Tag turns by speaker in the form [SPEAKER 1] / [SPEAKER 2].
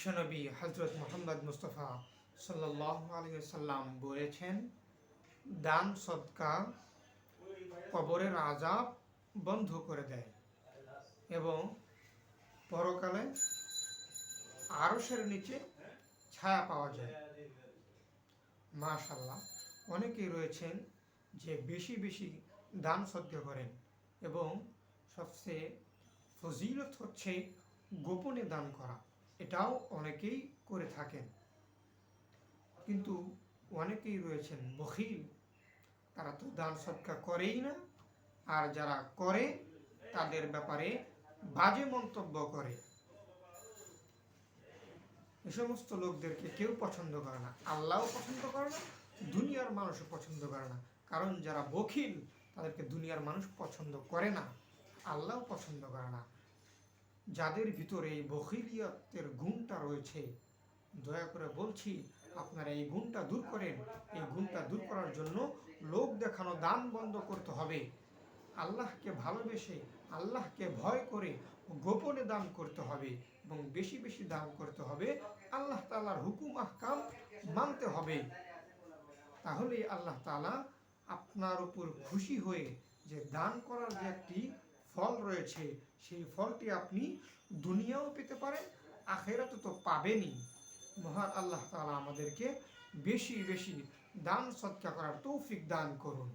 [SPEAKER 1] বিশ্বনবী হজরত মোহাম্মদ মুস্তফা সাল্লাহ বলেছেন, দান সৎকা কবরের আজাব বন্ধ করে দেয় এবং পরকালে আরসের নিচে ছায়া পাওয়া যায়। মাশাল্লাহ অনেকেই রয়েছেন যে বেশি বেশি দান সদ্গা করেন এবং সবচেয়ে ফজিলত হচ্ছে গোপনে দান করা। এটাও অনেকেই করে থাকেন। কিন্তু অনেকেই রয়েছেন বখিল। তারা তো দান সৎকার করেই না। আর যারা করে, তাদের ব্যাপারে বাজে মন্তব্য করে। এ সমস্ত লোকদেরকে কেউ পছন্দ করে না। আল্লাহও পছন্দ করে না, দুনিয়ার মানুষও পছন্দ করে না। কারণ যারা বখিল, তাদেরকে দুনিয়ার মানুষ পছন্দ করে না। আল্লাহও পছন্দ করে না। যাদের ভিতরে এই বখিলিয়তের গুণটা রয়েছে, দয়া করে বলছি, আপনারা এই গুণটা দূর করেন। এই গুণটা দূর করার জন্য লোক দেখানো, দান বন্ধ করতে হবে। আল্লাহকে ভালোবেসে, আল্লাহকে ভয় করে গোপনে দান করতে হবে এবং বেশি বেশি দান করতে হবে। আল্লাহ তালার হুকুম, আহকাম মানতে হবে। তাহলে আল্লাহ তালা আপনার উপর খুশি হয়ে যে দান করার যে একটি ফল রয়েছে, সেই ফলটি আপনি দুনিয়াও পেতে পারেন, আখেরাতে তো পাবেনই। মহান আল্লাহ তালা আমাদেরকে বেশি বেশি দান সৎকা করার তৌফিক দান করুন।